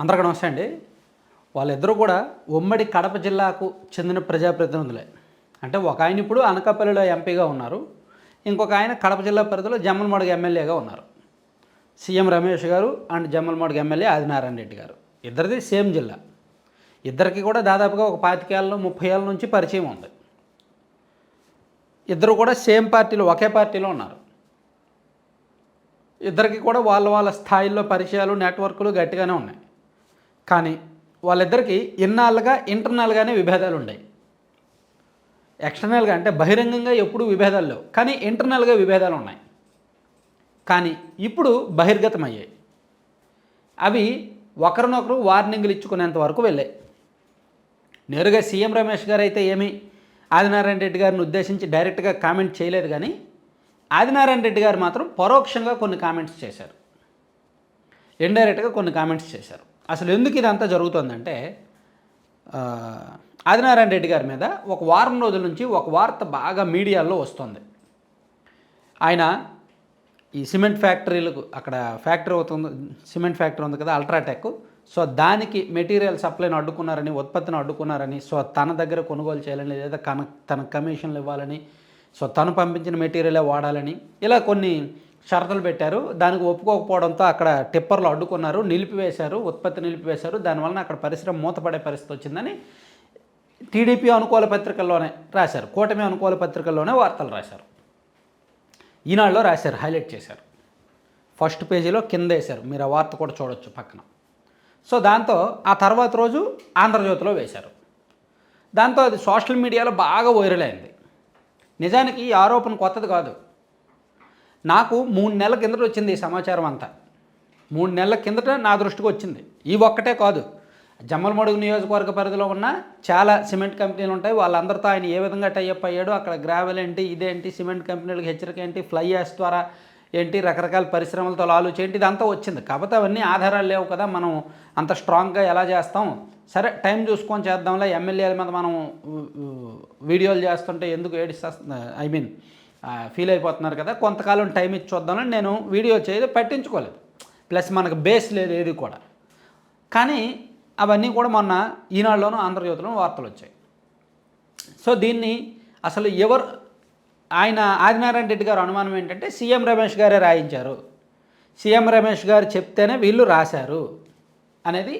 అందరికీ నమస్తే అండి. వాళ్ళిద్దరూ కూడా ఉమ్మడి కడప జిల్లాకు చెందిన ప్రజాప్రతినిధులే. అంటే ఒక ఆయన ఇప్పుడు అనకాపల్లిలో ఎంపీగా ఉన్నారు. ఇంకొక ఆయన కడప జిల్లా పరిధిలో జమ్మలమడుగు ఎమ్మెల్యేగా ఉన్నారు. సీఎం రమేష్ గారు అండ్ జమ్మలమడుగు ఎమ్మెల్యే ఆదినారాయణ రెడ్డి గారు. ఇద్దరిది సేమ్ జిల్లా. ఇద్దరికి కూడా దాదాపుగా ఒక పాతికేళ్ళలో ముప్పై ఏళ్ళ నుంచి పరిచయం ఉంది. ఇద్దరు కూడా సేమ్ పార్టీలో ఒకే పార్టీలో ఉన్నారు. ఇద్దరికి కూడా వాళ్ళ వాళ్ళ స్థాయిల్లో పరిచయాలు నెట్వర్క్లు గట్టిగానే ఉన్నాయి. కానీ వాళ్ళిద్దరికీ ఇన్నాళ్ళుగా ఇంటర్నల్గానే విభేదాలు ఉన్నాయి ఎక్స్టర్నల్గా అంటే బహిరంగంగా ఎప్పుడూ విభేదాలు లేవు. కానీ ఇంటర్నల్గా విభేదాలు ఉన్నాయి కానీ ఇప్పుడు బహిర్గతమయ్యాయి. అవి ఒకరినొకరు వార్నింగ్లు ఇచ్చుకునేంత వరకు వెళ్ళాయి. నేరుగా సీఎం రమేష్ గారు అయితే ఏమి ఆదినారాయణ రెడ్డి గారిని ఉద్దేశించి డైరెక్ట్గా కామెంట్ చేయలేదు కానీ ఆదినారాయణ రెడ్డి గారు మాత్రం పరోక్షంగా కొన్ని కామెంట్స్ చేశారు. ఇండైరెక్ట్గా కొన్ని కామెంట్స్ చేశారు. అసలు ఎందుకు ఇదంతా జరుగుతుందంటే ఆదినారాయణ రెడ్డి గారి మీద ఒక వారం రోజుల నుంచి ఒక వార్త బాగా మీడియాలో వస్తుంది. ఆయన ఈ సిమెంట్ ఫ్యాక్టరీలకు అక్కడ ఫ్యాక్టరీ అవుతుంది సిమెంట్ ఫ్యాక్టరీ ఉంది కదా అల్ట్రాటెక్. సో దానికి మెటీరియల్ సప్లైని అడ్డుకున్నారని ఉత్పత్తిని అడ్డుకున్నారని సో తన దగ్గర కొనుగోలు చేయాలని లేదా తన తన కమిషన్లు ఇవ్వాలని సో తను పంపించిన మెటీరియలే వాడాలని ఇలా కొన్ని షరతులు పెట్టారు. దానికి ఒప్పుకోకపోవడంతో అక్కడ టిప్పర్లు అడ్డుకున్నారు. నిలిపివేశారు. ఉత్పత్తి నిలిపివేశారు. దానివలన అక్కడ పరిశ్రమ మూతపడే పరిస్థితి వచ్చిందని టీడీపీ అనుకూల పత్రికల్లోనే రాశారు. కూటమి అనుకూల పత్రికల్లోనే వార్తలు రాశారు. ఈనాడులో రాశారు. హైలైట్ చేశారు. ఫస్ట్ పేజీలో కింద వేశారు. మీరు ఆ వార్త కూడా చూడొచ్చు పక్కన. సో దాంతో ఆ తర్వాత రోజు ఆంధ్రజ్యోతిలో వేశారు. దాంతో అది సోషల్ మీడియాలో బాగా వైరల్ అయింది. నిజానికి ఈ ఆరోపణ కొత్తది కాదు. నాకు మూడు నెలల కిందట వచ్చింది ఈ సమాచారం అంతా. మూడు నెలల కిందట నా దృష్టికి వచ్చింది. ఈ ఒక్కటే కాదు. జమ్మలమడుగు నియోజకవర్గ పరిధిలో ఉన్న చాలా సిమెంట్ కంపెనీలు ఉంటాయి. వాళ్ళందరితో ఆయన ఏ విధంగా టైఅప్ అయ్యాడు అక్కడ గ్రావెల్ ఏంటి ఇదేంటి సిమెంట్ కంపెనీలకు హెచ్చరిక ఏంటి ఫ్లై యాష్ ద్వారా ఏంటి రకరకాల పరిశ్రమలతో లాలూచి ఏంటి ఇదంతా వచ్చింది. కాకపోతే అవన్నీ ఆధారాలు లేవు కదా మనం అంత స్ట్రాంగ్గా ఎలా చేస్తాం? సరే టైం చూసుకొని చేద్దాంలే. ఎమ్మెల్యేల మీద మనం వీడియోలు చేస్తుంటే ఎందుకు ఏడిస్తా ఐ మీన్ ఫీల్ అయిపోతున్నారు కదా కొంతకాలం టైం ఇచ్చి చూద్దామని నేను వీడియో చేయదు పట్టించుకోలేదు. ప్లస్ మనకు బేస్ లేదు ఏది కూడా. కానీ అవన్నీ కూడా మొన్న ఈనాడులోనూ ఆంధ్రజ్యోతిలోనూ వార్తలు వచ్చాయి. సో దీన్ని అసలు ఎవరు ఆయన ఆదినారాయణ రెడ్డి గారు అనుమానం ఏంటంటే సీఎం రమేష్ గారే రాయించారు. సీఎం రమేష్ గారు చెప్తేనే వీళ్ళు రాశారు అనేది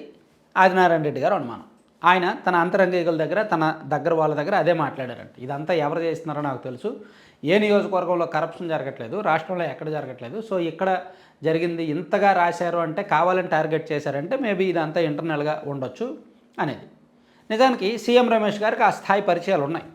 ఆదినారాయణ రెడ్డి గారు అనుమానం. ఆయన తన అంతరంగికుల దగ్గర తన దగ్గర వాళ్ళ దగ్గర అదే మాట్లాడారంట. ఇదంతా ఎవరు చేస్తున్నారో నాకు తెలుసు. ఏ నియోజకవర్గంలో కరప్షన్ జరగట్లేదు రాష్ట్రంలో ఎక్కడ జరగట్లేదు. సో ఇక్కడ జరిగింది ఇంతగా రాశారు అంటే కావాలని టార్గెట్ చేశారంటే మేబీ ఇదంతా ఇంటర్నల్గా ఉండొచ్చు అనేది. నిజానికి సీఎం రమేష్ గారికి ఆ స్థాయి పరిచయాలు ఉన్నాయి.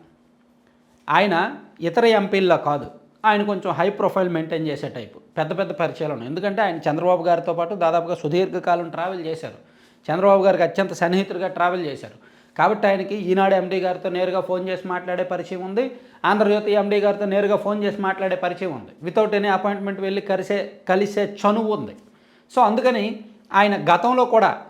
ఆయన ఇతర ఎంపీల్లో కాదు. ఆయన కొంచెం హై ప్రొఫైల్ మెయింటైన్ చేసే టైపు పెద్ద పెద్ద పరిచయాలు ఉన్నాయి. ఎందుకంటే ఆయన చంద్రబాబు గారితో పాటు దాదాపుగా సుదీర్ఘకాలం ట్రావెల్ చేశారు. చంద్రబాబు గారికి అత్యంత సన్నిహితుడిగా ట్రావెల్ చేశారు. కాబట్టి ఆయనకి ఈనాడు ఎండీ గారితో నేరుగా ఫోన్ చేసి మాట్లాడే పరిచయం ఉంది. ఆంధ్రజ్యోతి ఎండీ గారితో నేరుగా ఫోన్ చేసి మాట్లాడే పరిచయం ఉంది. వితౌట్ ఎనీ అపాయింట్మెంట్ వెళ్ళి కలిసే కలిసే చనువు ఉంది. సో అందుకని ఆయన గతంలో కూడా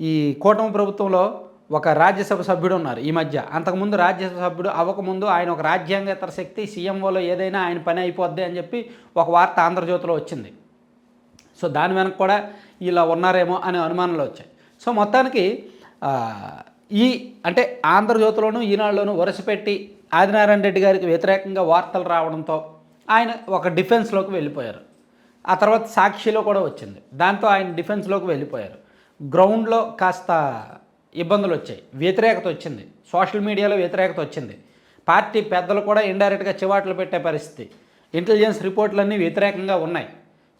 ఈ కూటమి ప్రభుత్వంలో ఒక రాజ్యసభ సభ్యుడు ఉన్నారు ఈ మధ్య. అంతకుముందు రాజ్యసభ సభ్యుడు అవ్వకముందు ఆయన ఒక రాజ్యాంగేతర శక్తి సీఎంఓలో ఏదైనా ఆయన పని అయిపోద్ది అని చెప్పి ఒక వార్త ఆంధ్రజ్యోతిలో వచ్చింది. సో దాని వెనక కూడా ఇలా ఉన్నారేమో అనే అనుమానాలు వచ్చాయి. సో మొత్తానికి ఈ అంటే ఆంధ్రజ్యోతిలోను ఈనాడులోను వరుసపెట్టి ఆదినారాయణ రెడ్డి గారికి వ్యతిరేకంగా వార్తలు రావడంతో ఆయన ఒక డిఫెన్స్లోకి వెళ్ళిపోయారు. ఆ తర్వాత సాక్షిలో కూడా వచ్చింది. దాంతో ఆయన డిఫెన్స్లోకి వెళ్ళిపోయారు. గ్రౌండ్లో కాస్త ఇబ్బందులు వచ్చాయి. వ్యతిరేకత వచ్చింది. సోషల్ మీడియాలో వ్యతిరేకత వచ్చింది. పార్టీ పెద్దలు కూడా ఇండైరెక్ట్గా చివాట్లు పెట్టే పరిస్థితి. ఇంటెలిజెన్స్ రిపోర్ట్లన్నీ వ్యతిరేకంగా ఉన్నాయి.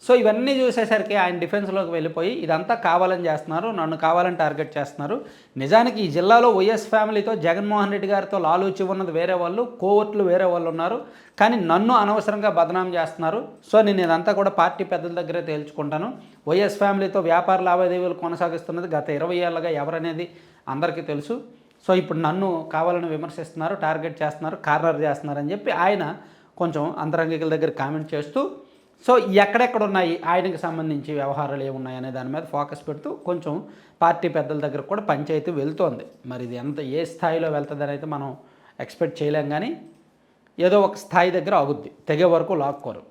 సో ఇవన్నీ చూసేసరికి ఆయన డిఫెన్స్లోకి వెళ్ళిపోయి ఇదంతా కావాలని చేస్తున్నారు నన్ను కావాలని టార్గెట్ చేస్తున్నారు. నిజానికి ఈ జిల్లాలో వైఎస్ ఫ్యామిలీతో జగన్మోహన్ రెడ్డి గారితో లాలూచి ఉన్నది వేరే వాళ్ళు కోవర్ట్లు వేరే వాళ్ళు ఉన్నారు. కానీ నన్ను అనవసరంగా బదనాం చేస్తున్నారు. సో నేను ఇదంతా కూడా పార్టీ పెద్దల దగ్గరే తేల్చుకుంటాను. వైఎస్ ఫ్యామిలీతో వ్యాపార లావాదేవీలు కొనసాగిస్తున్నది గత ఇరవై ఏళ్ళగా ఎవరనేది అందరికీ తెలుసు. సో ఇప్పుడు నన్ను కావాలని విమర్శిస్తున్నారు టార్గెట్ చేస్తున్నారు కార్నర్ చేస్తున్నారు అని చెప్పి ఆయన కొంచెం అంతరంగికుల దగ్గర కామెంట్ చేస్తూ సో ఎక్కడెక్కడ ఉన్నాయి ఆయనకి సంబంధించి వ్యవహారాలు ఏమున్నాయి అనే దాని మీద ఫోకస్ పెడుతూ కొంచెం పార్టీ పెద్దల దగ్గర కూడా పంచాయతీ వెళ్తోంది. మరి ఇది ఎంత ఏ స్థాయిలో వెళ్తుందని అయితే మనం ఎక్స్పెక్ట్ చేయలేం కానీ ఏదో ఒక స్థాయి దగ్గర ఆగుద్ది. తెగే వరకు లాక్కోరు.